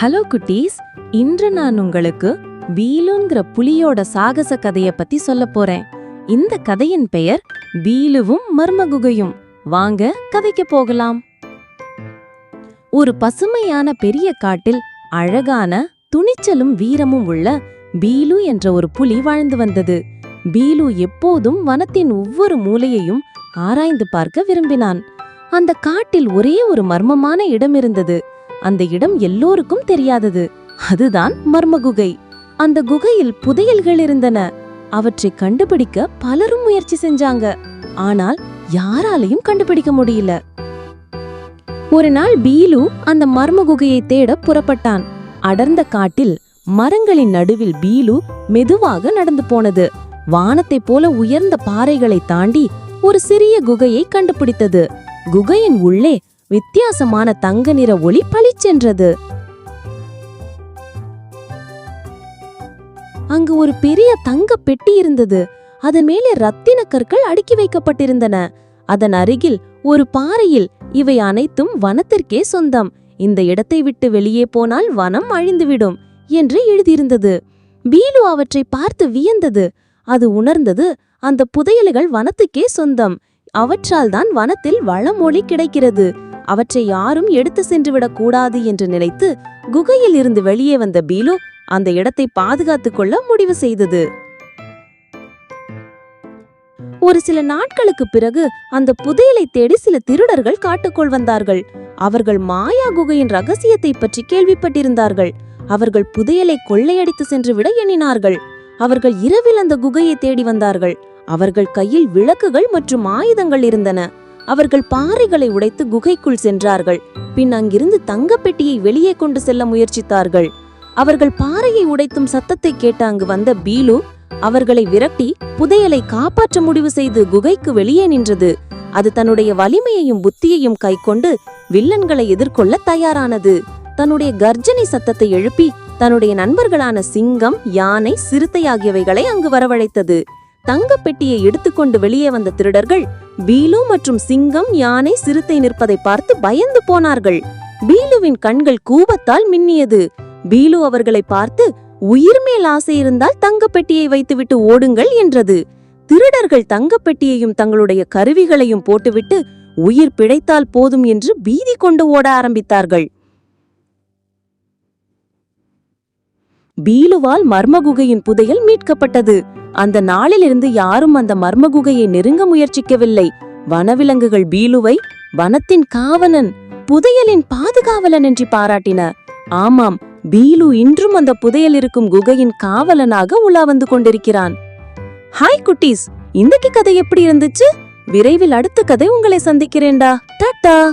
Hello குட்டீஸ் இன்று நான் உங்களுக்கு பீலுங்கிற புலியோட சாகச கதைய பத்தி சொல்ல போறேன். இந்த கதையின் பெயர் பீலுவும் மர்மகுகையும். வாங்க கதைக்கு போகலாம். ஒரு பசுமையான பெரிய காட்டில் அழகான துணிச்சலும் வீரமும் உள்ள பீலு என்ற ஒரு புலி வாழ்ந்து வந்தது. பீலு எப்போதும் வனத்தின் ஒவ்வொரு மூலையையும் ஆராய்ந்து பார்க்க விரும்பினான். அந்த காட்டில் ஒரே ஒரு மர்மமான இடம் இருந்தது. அந்த இடம் எல்லோருக்கும் தெரியாதது. அதுதான் மர்ம குகை அந்த குகையில் புதையல்கள் இருந்தன. அவற்றை கண்டுபிடிக்க பலரும் முயற்சி செஞ்சாங்க. ஆனால் யாராலையும் கண்டுபிடிக்க முடியல. ஒரு நாள் பீலு அந்த மர்ம குகையை தேட புறப்பட்டான். அடர்ந்த காட்டில் மரங்களின் நடுவில் பீலு மெதுவாக நடந்து போனது. வானத்தை போல உயர்ந்த பாறைகளை தாண்டி ஒரு சிறிய குகையை கண்டுபிடித்தது. குகையின் உள்ளே வித்தியாசமான தங்க நிற ஒளி பளிச்சென்றது அங்கு ஒரு பெரிய தங்க பெட்டி இருந்தது. அதன் மேலே ரத்தின கற்கள் அடுக்கி வைக்கப்பட்டிருந்தன. அதன் அருகில் ஒரு பாறையில் இவை அனைத்தும் வனத்திற்கே சொந்தம். இந்த இடத்தை விட்டு வெளியே போனால் வனம் அழிந்துவிடும் என்று எழுதியிருந்தது. பீலு அவற்றை பார்த்து வியந்தது. அது உணர்ந்தது அந்த புதையல்கள் வனத்துக்கே சொந்தம். அவற்றால் தான் வனத்தில் வளமொழி கிடைக்கிறது. அவற்றை யாரும் எடுத்து சென்றுவிடக் கூடாது என்று நினைத்து குகையில் இருந்து வெளியே வந்த பீலு அந்த இடத்தை பாதுகாத்துக் கொள்ள முடிவு செய்தது. ஒரு சில நாட்களுக்கு பிறகு அந்த புதையலை தேடி சில திருடர்கள் காட்டுக்குள் வந்தார்கள். அவர்கள் மாயா குகையின் ரகசியத்தை பற்றி கேள்விப்பட்டிருந்தார்கள். அவர்கள் புதையலை கொள்ளையடித்து சென்று விட எண்ணினார்கள். அவர்கள் இரவில் அந்த குகையை தேடி வந்தார்கள். அவர்கள் கையில் விளக்குகள் மற்றும் ஆயுதங்கள் இருந்தன. அவர்கள் பாறைகளை உடைத்து குகைக்குள் சென்றார்கள். பின் அங்கிருந்து தங்கப்பெட்டியை வெளியே கொண்டு செல்ல முயற்சித்தார்கள். அவர்கள் பாறையை உடைத்தும் சத்தத்தை கேட்ட அங்கு வந்த பீலு அவர்களை விரட்டி புதையலை காப்பாற்ற முடிவு செய்து குகைக்கு வெளியே நின்றது. அது தன்னுடைய வலிமையையும் புத்தியையும் கைக்கொண்டு வில்லன்களை எதிர்கொள்ள தயாரானது. தன்னுடைய கர்ஜனை சத்தத்தை எழுப்பி தன்னுடைய நண்பர்களான சிங்கம் யானை சிறுத்தை ஆகியவைகளை அங்கு வரவழைத்தது. தங்கப் பெட்டியை எடுத்துக்கொண்டு வெளியே வந்த திருடர்கள் பீலு மற்றும் சிங்கம் யானை சிறுத்தை நிற்பதை பார்த்து பயந்து போனார்கள். பீலுவின் கண்கள் கூபத்தால் மின்னியது. பீலு அவர்களை பார்த்து உயிர் மேல் ஆசை இருந்தால் தங்கப் பெட்டியை வைத்துவிட்டு ஓடுங்கள் என்றது. திருடர்கள் தங்கப் பெட்டியையும் தங்களுடைய கருவிகளையும் போட்டுவிட்டு உயிர் பிழைத்தால் போதும் என்று பீதி கொண்டு ஓட ஆரம்பித்தார்கள். பீலுவால் மர்மகுகையின் புதையல் மீட்கப்பட்டது. அந்த நாளிலிருந்து யாரும் அந்த மர்மகுகையை நெருங்க முயற்சிக்கவில்லை. வனவிலங்குகள் பீலுவை வனத்தின் காவலன் புதையலின் பாதுகாவலன் என்று பாராட்டின. ஆமாம் பீலு இன்றும் அந்த புதையல் இருக்கும் குகையின் காவலனாக உலா வந்து கொண்டிருக்கிறான். ஹாய் குட்டீஸ் இன்னைக்கு கதை எப்படி இருந்துச்சு? விரைவில் அடுத்த கதை உங்களை சந்திக்கிறேன்டா. டாட்டா.